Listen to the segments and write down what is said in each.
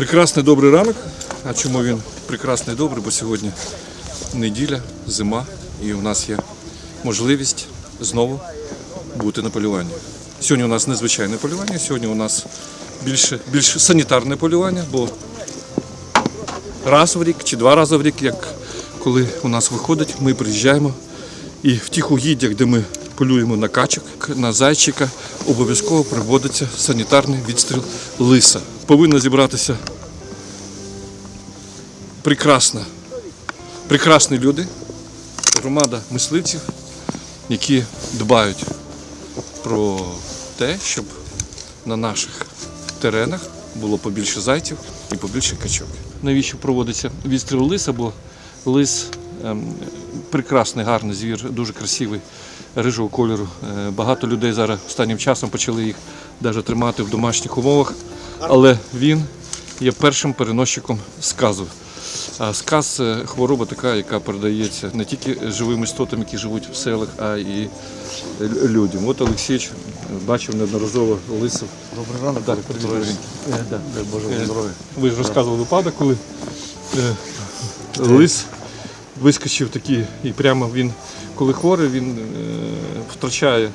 Прекрасний добрий ранок. А чому він прекрасний добрий? Бо сьогодні неділя, зима, і у нас є можливість знову бути на полюванні. Сьогодні у нас незвичайне полювання, сьогодні у нас більше, більш санітарне полювання, бо раз в рік чи два рази в рік, як коли у нас виходить, ми приїжджаємо і в тих угіддях, де ми полюємо на качок, на зайчика, обов'язково проводиться санітарний відстріл лиса. Повинна зібратися прекрасна, прекрасні люди, громада мисливців, які дбають про те, щоб на наших теренах було побільше зайців і побільше качок. Навіщо проводиться відстріл лиса? Бо лис ем, прекрасний, гарний звір, дуже красивий, рижого кольору. Е, Багато людей зараз останнім часом почали їх навіть тримати в домашніх умовах, але він є першим переносчиком сказу. А сказ це хвороба така, яка передається не тільки живим істотам, які живуть в селах, а і людям. От Олексійович бачив неодноразово лисів. Добрий ранок, Петрович. Петрович. Боже здоров'я. Ви ж розказували випадок, коли е, лис вискочив такий, і прямо він, коли хворий, він е, втрачає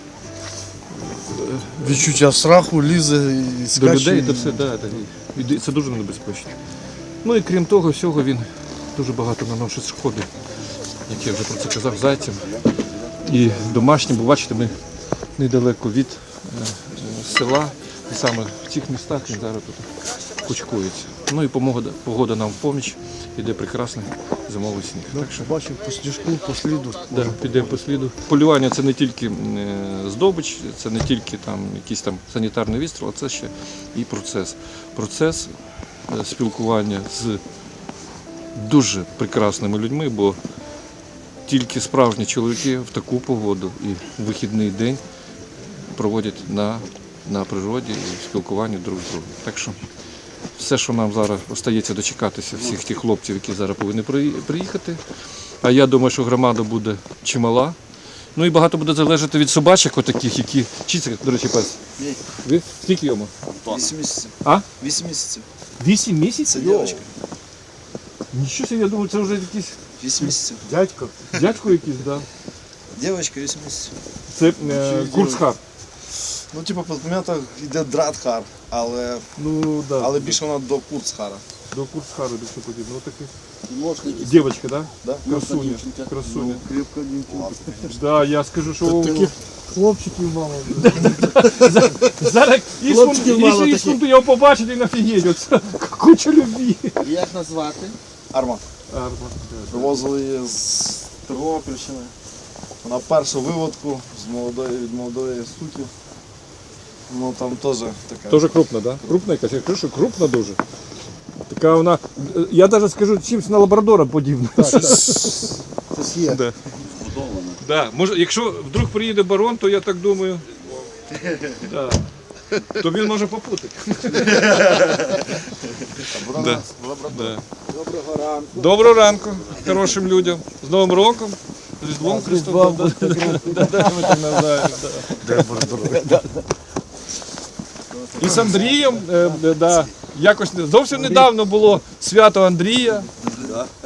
Відчуття страху, лізе і до скаче. людей, до все, да, да, і- і це дуже небезпечно. Ну і крім того всього, він дуже багато наносить шкоди, як я вже про це казав, зайцям. І домашнім, бо бачите, ми недалеко від е, е, села, і саме в цих містах він зараз тут кучкується. Ну і погода, погода нам в поміч, іде прекрасний зимовий сніг. Ну, Так що Бачив по сніжку, по сліду. Да, підемо по сліду. Полювання це не тільки е, здобич, це не тільки там якийсь там санітарний відстріл, а це ще і процес. Процес е, спілкування з дуже прекрасними людьми, бо тільки справжні чоловіки в таку погоду і в вихідний день проводять на, на природі і в спілкуванні друг з другом. Так що все, що нам зараз остається дочекатися, всіх тих хлопців, які зараз повинні приїхати. А я думаю, що громада буде чимала. Ну і багато буде залежати від собачок, отаких, які. Чи це, до речі, пес? Ні. Ви? Скільки йому? 8 місяців. А? 8 місяців. Вісім Це місяців? дівчинка. Нічого собі, я думаю, це вже якийсь 8 місяців. дядько. Дядько якийсь, так. Да. Дівчинка 8 місяців. Це е, курцхар. Ну, типу, по документах йде дратхар, але, Ну, да. але більше вона до курцхара. До курцхару до чого подібно. Отакий. Дівчинка, так? Да? Красуня. Красуня. Крепка дівчинка. Да, я скажу, що Таких хлопчиків мало. зараз Хлопчиків мало таких. його побачити і нафігеть. Оце куча любві. Як назвати? Арма. Арма. Привозили її з Тернопільщини. На першу виводку з молодої, від молодої суки. Ну там теж така. Тоже крупна, да? Крупна якась, я кажу, що крупна дуже. Така вона, я навіть скажу, чимось на лабрадора подібна. Це є. Да. Да. Може, якщо вдруг приїде барон, то я так думаю. Да. То він може попутати. Да. Да. Доброго ранку. Доброго ранку хорошим людям. З Новим роком. З Різдвом Христовим. Да, да, да, ми так називаємо, да. І з Андрієм, е, е, да, якось не- зовсім недавно було свято Андрія.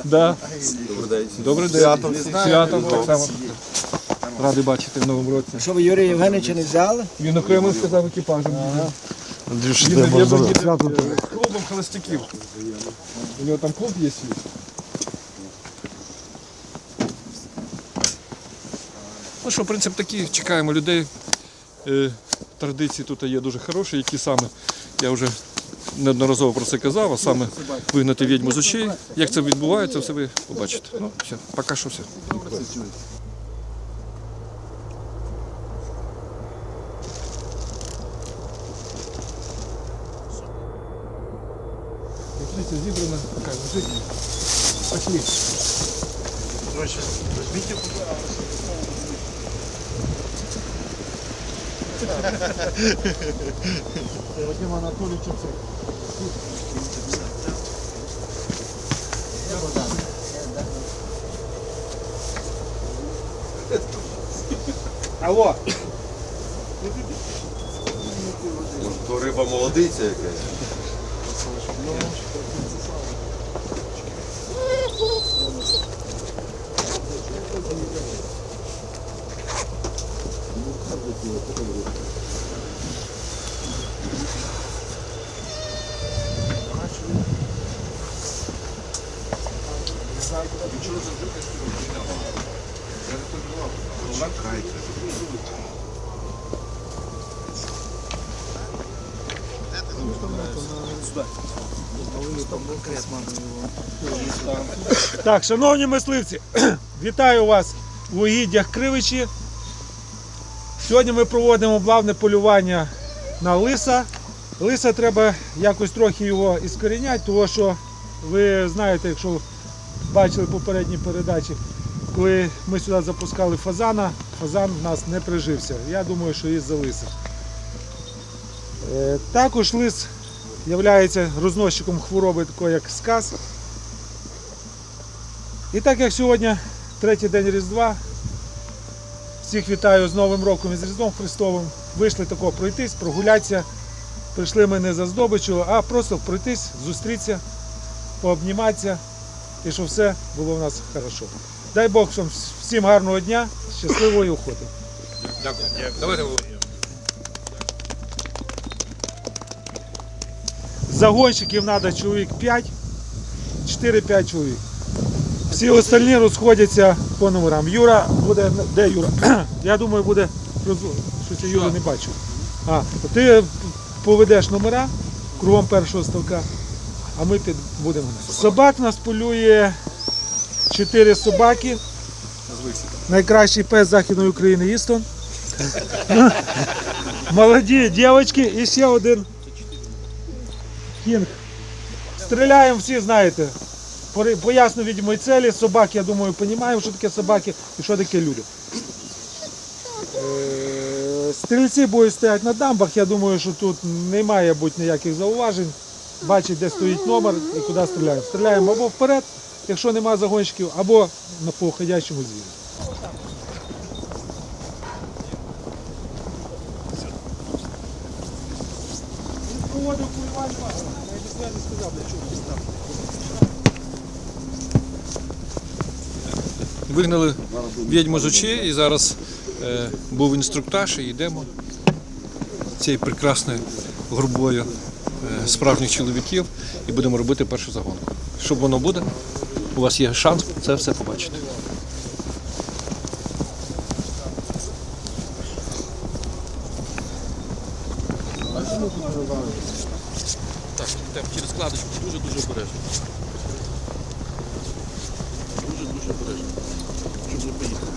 Да. Добрий день. Свято. Свято, так само. Радий бачити в новому році. Що ви Юрія Євгеновича не взяли? Він окремо сказав екіпажем. Андрюш, Він можна свято? клубом холостяків. У нього там клуб є свій. Ну що, принцип такий, чекаємо людей. Е, Традиції тут є дуже хороші, які саме, я вже неодноразово про це казав, а саме вигнати відьму з очей. Як це відбувається, все ви побачите. Ну, все, поки що все. Зібрана, така лежить. Пошли. Вадим Анатолійович це. Алло, То риба молодиця якась. Так, шановні мисливці, вітаю вас в угіддях Кривичі. Сьогодні ми проводимо плавне полювання на лиса. Лиса треба якось трохи його іскоріняти, тому що ви знаєте, якщо бачили попередні передачі, коли ми сюди запускали фазана, фазан в нас не прижився. Я думаю, що із-за лиса. Е, Також лис є розносчиком хвороби такої, як сказ. І так як сьогодні третій день Різдва, всіх вітаю з Новим роком і з Різдвом Христовим. Вийшли тако пройтись, прогулятися. Прийшли ми не за здобичу, а просто пройтись, зустрітися, пообніматися і щоб все було в нас хорошо. Дай Бог вам всім гарного дня, щасливої охоти. Давайте Загонщиків треба чоловік 5, 4-5 чоловік. Всі остальні розходяться по номерам. Юра буде. Де Юра? Я думаю, буде. Щось я Юру не бачу. А, ти поведеш номера кругом першого ставка, а ми під будемо. Собак нас полює 4 собаки. Найкращий пес Західної України Істон. Молоді дівчатки і ще один кінг. Стріляємо всі, знаєте. Поясню відьмої цілі. Собаки, я думаю, розуміємо, що таке собаки і що таке люди. Е, Стрільці будуть стояти на дамбах. Я думаю, що тут не має бути ніяких зауважень. Бачить, де стоїть номер і куди стріляємо. Стріляємо або вперед, якщо немає загонщиків, або на походящому звірі. Проводив полювання, я не сказав, для чого. Вигнали відьму з очей і зараз е, був інструктаж і йдемо цією прекрасною грубою е, справжніх чоловіків і будемо робити першу загонку. Що воно буде? У вас є шанс це все побачити. Так, через складочку дуже-дуже обережно. Дуже-дуже. Щоб не поїхати.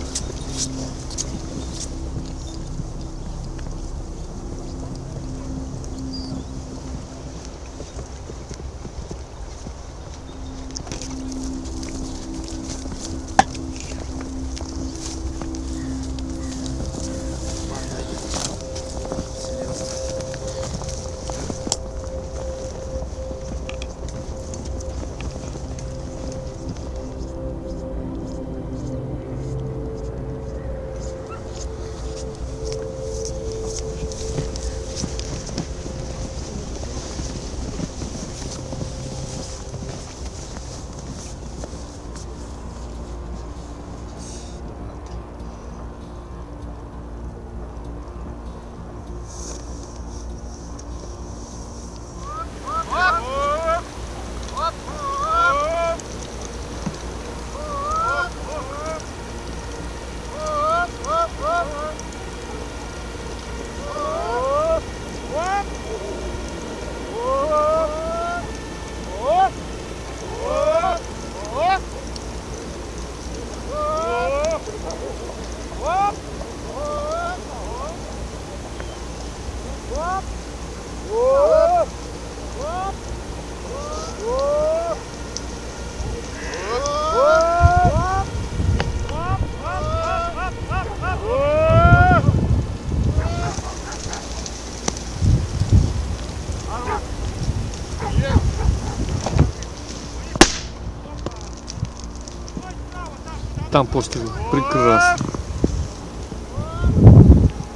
Там постріл. Прекрасно.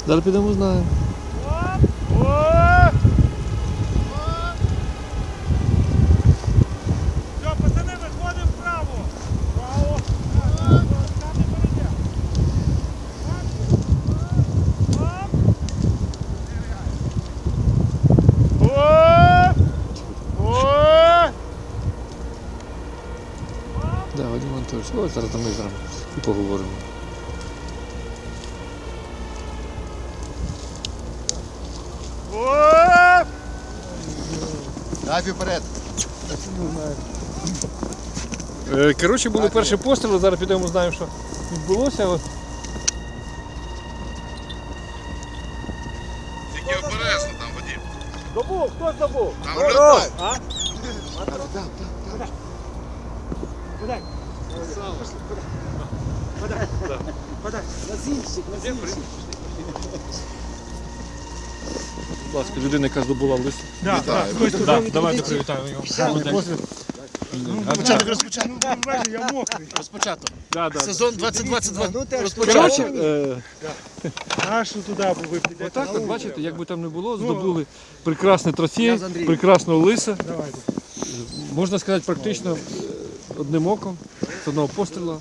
Зараз підемо знаємо. Все, пацани, виходимо вправо. Право. Там не перейде. Да, Вадим Анатольович, ось зараз ми з вами і поговоримо. Дай вперед. Е, Коротше, були перші постріли, зараз підемо знаємо, що відбулося. От. Тільки обережно там, Вадим. Добув, хто здобув? Там роздай. Подай. Подай. Будь ласка, людина, яка здобула лист. Да, да, Да, давайте привітаємо його. Початок розпочати. Ну, я мокрий. Розпочато. Да, да. Сезон 2022 Коротше, розпочався. е, А що туди ви підете? отак от, бачите, як би там не було, здобули прекрасний трофей, прекрасного лиса. Давайте. Можна сказати, практично одним оком, з одного постріла.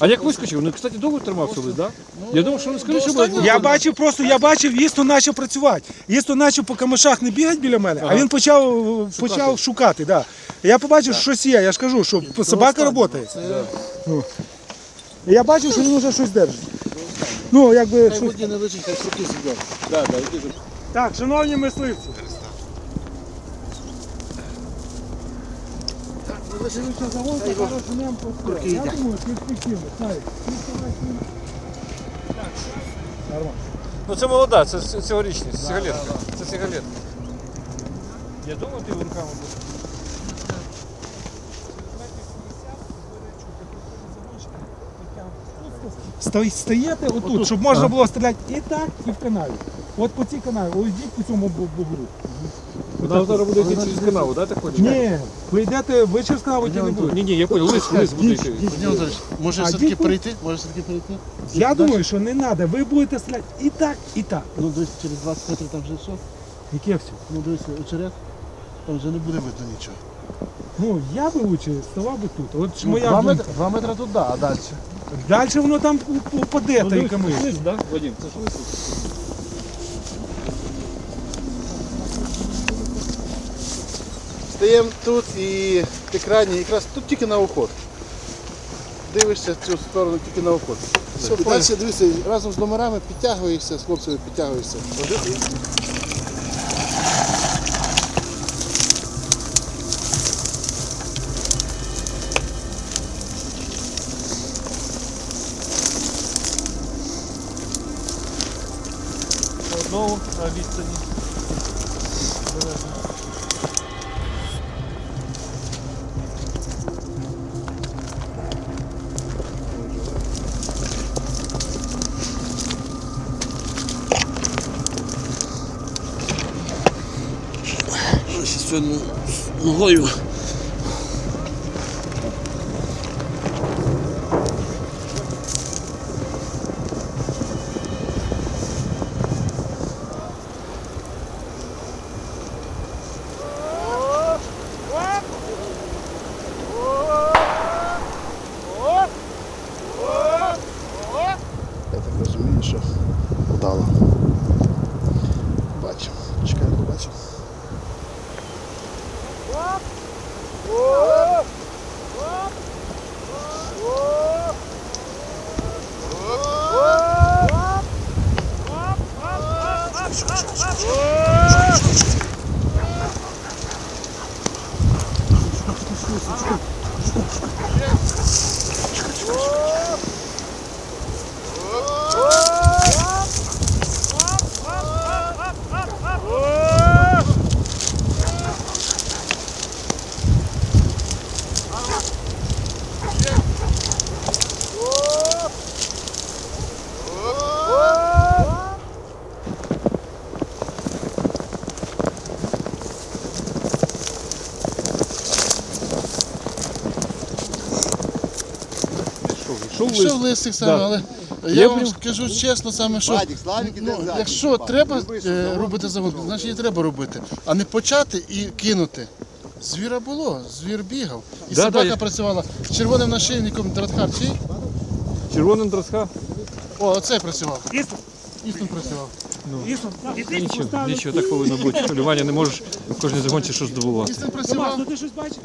А як вискочив? Ну, кстати, довго тримався лис, так? Я думав, що він скоріше буде. Я бачив просто, я бачив, їсто почав працювати. Їсто почав по камешах не бігати біля мене, а він почав, почав шукати. Да. Я побачив, що щось є. Я ж кажу, що собака працює. Ну. Я бачив, що він вже щось держить. Ну, якби. Хай воді не лежить, хай сидять. Так, шановні мисливці. Мисливця заводка, зараз женемо по Курки Я думаю, перспективно. Славік, Ну це молода, це цьогорічні, це сигалетка. Це сигалетка. Я думав, ти руками будеш. Сто- Стоїте отут, щоб можна було стріляти і так, і в канаві. От по цій канаві, ось по цьому бу- бугру. Вона зараз буде йти через канаву, так, так хочеш? Ні, ви йдете, ви через канаву йти не будете. Ні, ні, я понял, лис, лис буде йти. Анатолійович, може А все-таки дід- перейти? Може все-таки перейти? Я думаю, що не треба, ви будете стріляти і так, і так. Ну десь через 20 метрів там вже все. Яке все? Ну дивись, очерет. Там вже не буде видно нічого. Ну, я би лучше ставав би тут. От ж Ну, моя два, думка. два метри туди, а далі? Далі воно там упаде та й камиш. Лис, да, Вадим? Це ж лис. Стаємо тут і ти крайній, якраз тут тільки на уход. Дивишся в цю сторону тільки на уход. Все, далі дивися, разом з номерами підтягуєшся, з хлопцями підтягуєшся. Знову на відстані. Сьогодні ногою. Я Що в листик саме, але Я вам скажу чесно, саме що ну, якщо треба е, робити загон, значить її треба робити, а не почати і кинути. Звіра було, звір бігав. І Да, собака да, я- працювала з червоним нашийником Дратхар чий? Червоним дроска. О, оцей працював. Істон. Істин працював. Нічого, нічого, так повинно бути. Полювання не можеш в кожній загонці щось здобувати. Істин працював. ну ти щось бачиш?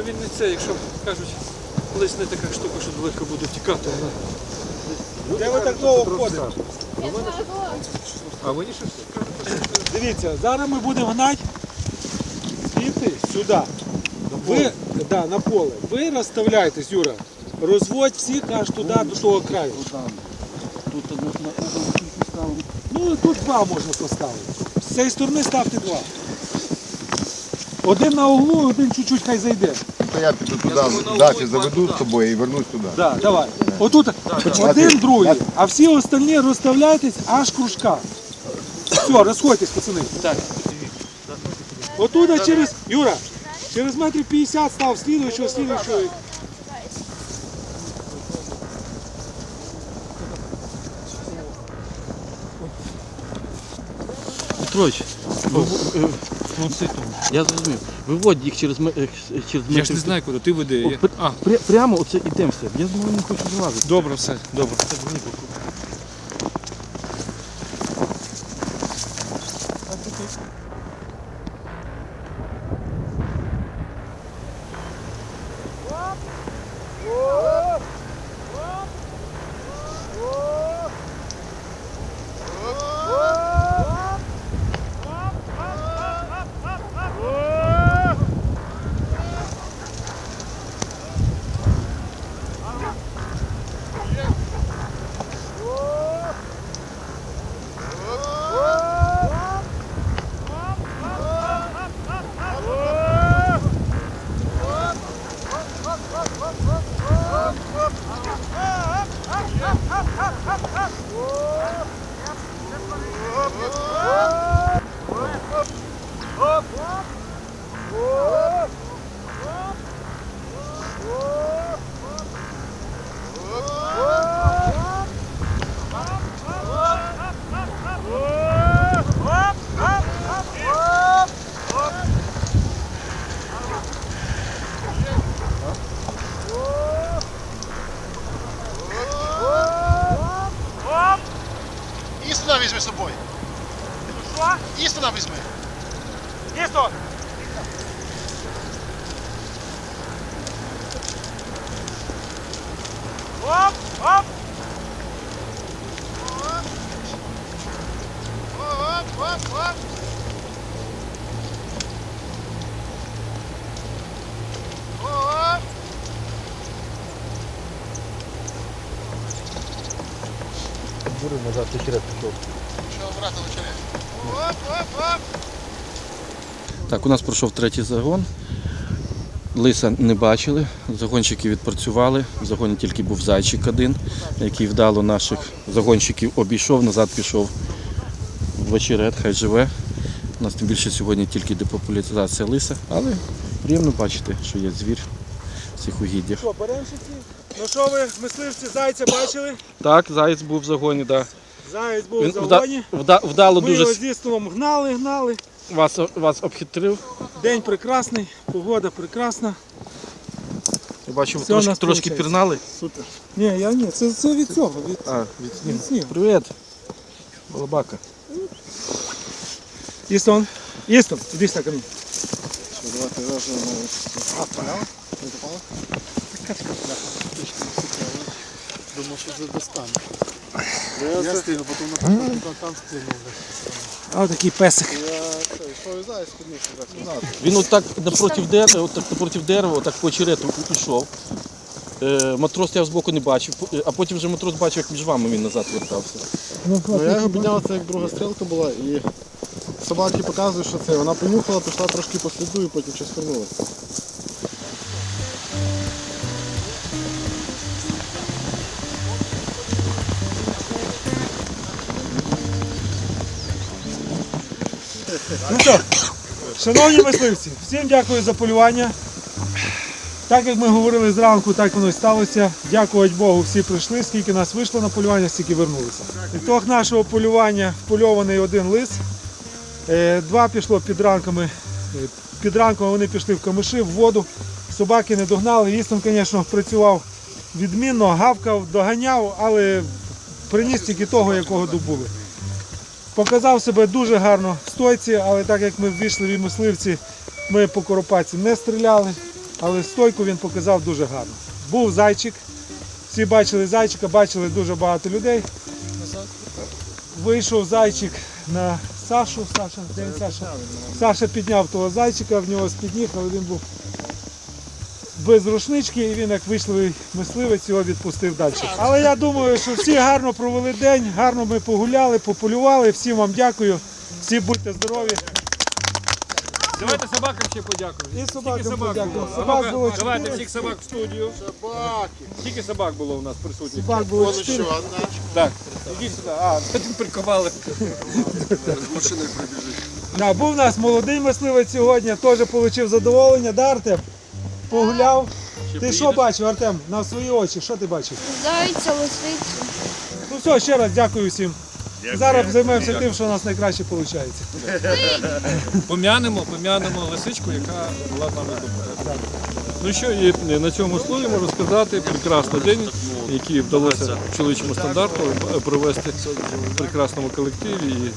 Ну він не це, якщо кажуть, колись не така штука, що далеко буде втікати, вона. Де ви так довго ходите? А мені щось Дивіться, зараз ми будемо гнати звідти сюди. Ви, да, на поле. Ви розставляйтесь, Юра. Розводь всіх аж туди, до того краю. Тут одну на ставимо. Ну тут два можна поставити. З цієї сторони ставте два. Один на углу, один чуть-чуть хай зайде. То я піду туди, далі заведу з тобою і вернусь туди. Да, давай. Отут один, другий, а всі остальні розставляйтесь аж кружка. Все, розходьтесь, пацани. Так. Отуда через. Юра, через метрів 50 став слідуючого, слідуючого. Петрович, я зрозумів. Виводь їх через ме- е, через Я ж не знаю, куди ти веде. Я... Пр- А, Пря- Прямо оце йдемо все. Я з мною не хочу залазити. добре, все, добре. Істина візьми з собою. Що? Істина візьми. Істон! Оп, оп! Оп, оп, оп. Оп. Що обрати вечеря? Оп, оп, оп. Так, у нас пройшов третій загон. Лиса не бачили, загонщики відпрацювали. В загоні тільки був зайчик один, який вдало наших загонщиків обійшов, назад пішов в очерет, хай живе. У нас тим більше сьогодні тільки депопуляризація лиса, але приємно бачити, що є звір в цих угіддях. Ну що ви, мисливці, зайця бачили? Так, заєць був в загоні, так. Заєць був Він в вда- загоні. вда- вдало Ми дуже його с- гнали, гнали. вас, вас обхитрив. День прекрасний, погода прекрасна. Я бачу, ви Все у трошки, нас трошки пірнали. Ні, я ні, це, це від цього, від, А, від снігу. від снігу. Привіт. Балабака. Істон, Істон, іди сюди ко мені. Давайте разом. А, поняла? Не попала? Думав, що це достане. Я стигну, потім на там стигнув. А такий песик. Підніс. Він отак напроти дерева, отак напроти дерева, отак по очерету пішов. Е, матрос я збоку не бачив, е, а потім вже матрос бачив, як між вами він назад вертався. Ну, я його підняв, це як друга стрілка була, і собаки показують, що це. Вона понюхала, пішла трошки по сліду і потім щось вернулася. Ну що, шановні мисливці, всім дякую за полювання. Так як ми говорили зранку, так воно і сталося. Дякувати Богу, всі прийшли, скільки нас вийшло на полювання, стільки вернулися. Ітог нашого полювання впольований один лис. Е, Два пішло під ранками. Е, Під ранком вони пішли в камиші, в воду. Собаки не догнали. Істон, звісно, працював відмінно, гавкав, доганяв, але приніс тільки того, якого добули. Показав себе дуже гарно в стойці, але так як ми ввійшли в мисливці, ми по коропаці не стріляли, але стойку він показав дуже гарно. Був зайчик, всі бачили зайчика, бачили дуже багато людей. Вийшов зайчик на Сашу. Саша, Саша? Саша підняв того зайчика, в нього з-під але він був без рушнички, і він як вийшли мисливець, його відпустив далі. Але я думаю, що всі гарно провели день, гарно ми погуляли, пополювали. Всім вам дякую, всі будьте здорові. Давайте собакам ще подякуємо. І собакам подякую. Собак було Давайте чотири. всіх собак в студію. Собаки! Скільки собак було у нас присутніх? Собак було чотири. одна. Так, ідіть сюди. А, один приковали. Да, був у нас молодий мисливець сьогодні, теж отримав задоволення. Да, Артем? Погуляв. Ти що бачив, Артем, на свої очі? Що ти бачив? Зайця, лисицю. Ну все, ще раз дякую всім. Зараз займемося тим, що у нас найкраще виходить. Пом'янемо, пом'янемо лисичку, яка була з нами добра. Ну що, і на цьому слові можу сказати, прекрасний день, який вдалося чоловічому стандарту провести в прекрасному колективі і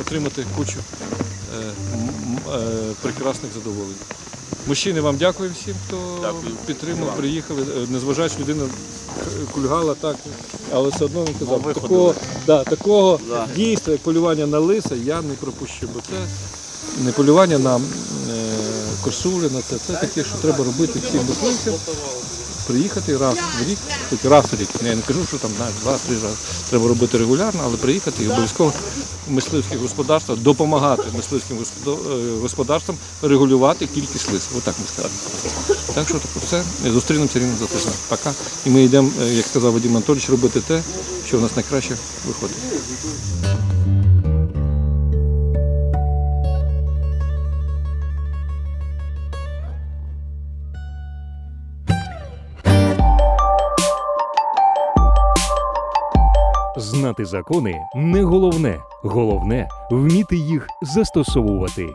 отримати кучу е, е, прекрасних задоволень. Мужчини, вам дякую всім, хто підтримав, приїхали. Е, Незважаючи людина кульгала так, але все одно він казав, такого, да, такого дійства, як полювання на лиса, я не пропущу, бо це не полювання на е, косулі, на це. Це таке, що треба робити всім мисливцям. Приїхати раз в рік, хоч раз в рік. Я не кажу, що там два-три рази. Треба робити регулярно, але приїхати і обов'язково мисливських господарствах допомагати мисливським е, господарствам регулювати кількість лис. Отак ми скажемо. Так що таке все. Зустрінемося рівно за тиждень. Пока. І ми йдемо, е, як сказав Вадим Анатолійович, робити те, що в нас найкраще виходить. Знати закони не головне. Головне вміти їх застосовувати.